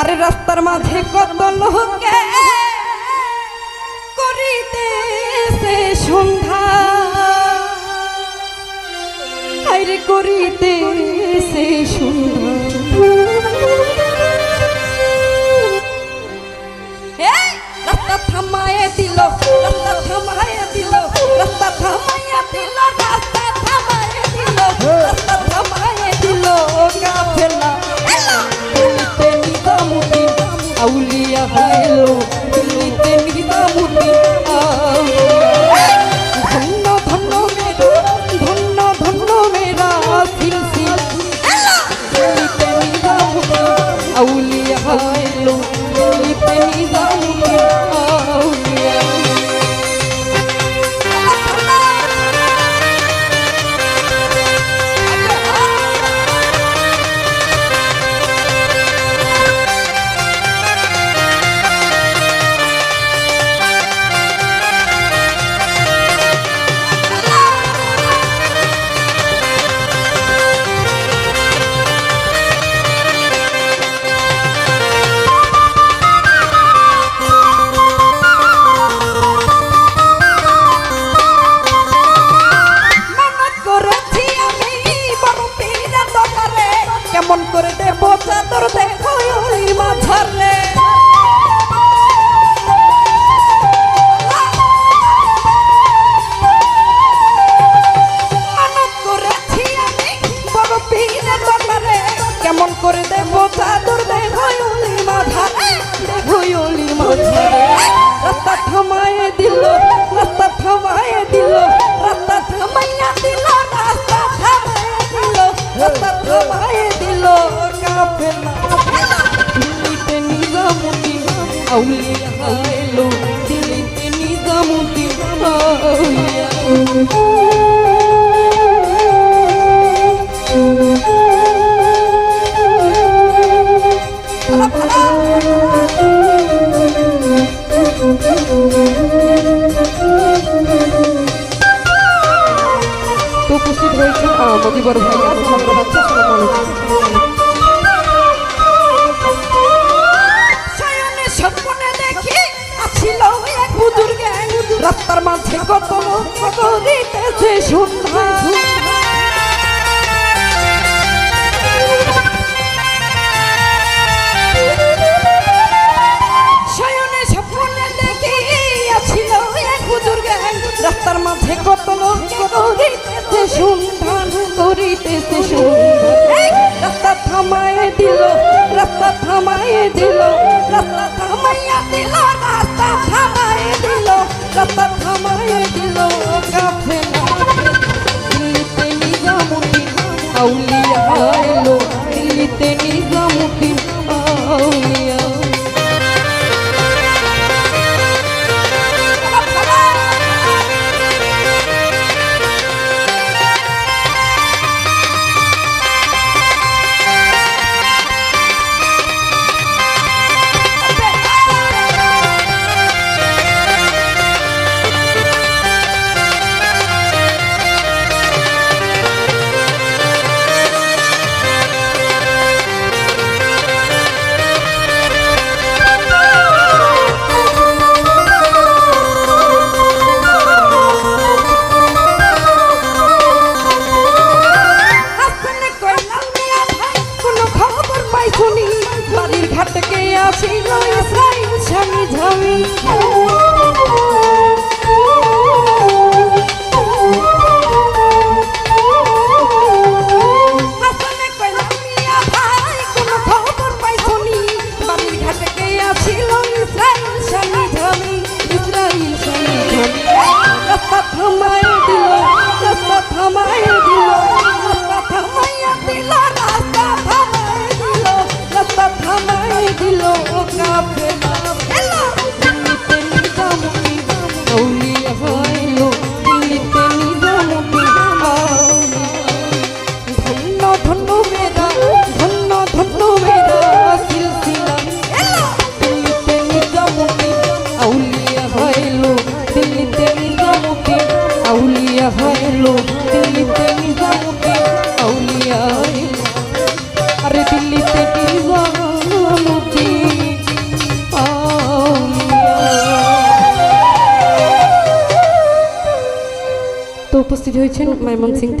আরে রাস্তার মাঝে কত লোকে করিতেছে সন্ধ্যা। করিতে করিতেছে সন্ধ্যা। কেমন করে দেব চাদর দেখলি মাঝারে। দেখলি মাঝারে। রাস্তা থামায় দিল রাস্তা থামায় আউলিয়া হাইলো দিলিত নিজামুদ্দিন আউলিয়া তো উপস্থিত হয়েছে মোদিবর জগৎ কত দিতেছে সন্ধ্যা রাস্তার মাঝে কত লোক সন্ধান দৌড়িতেছে সন্ধান রাস্তা থামায় দিল রাস্তা থামায় Aulia. হাটকে আসিল ইসরাইল স্বামী ঝামি। situation, Manmohan Singh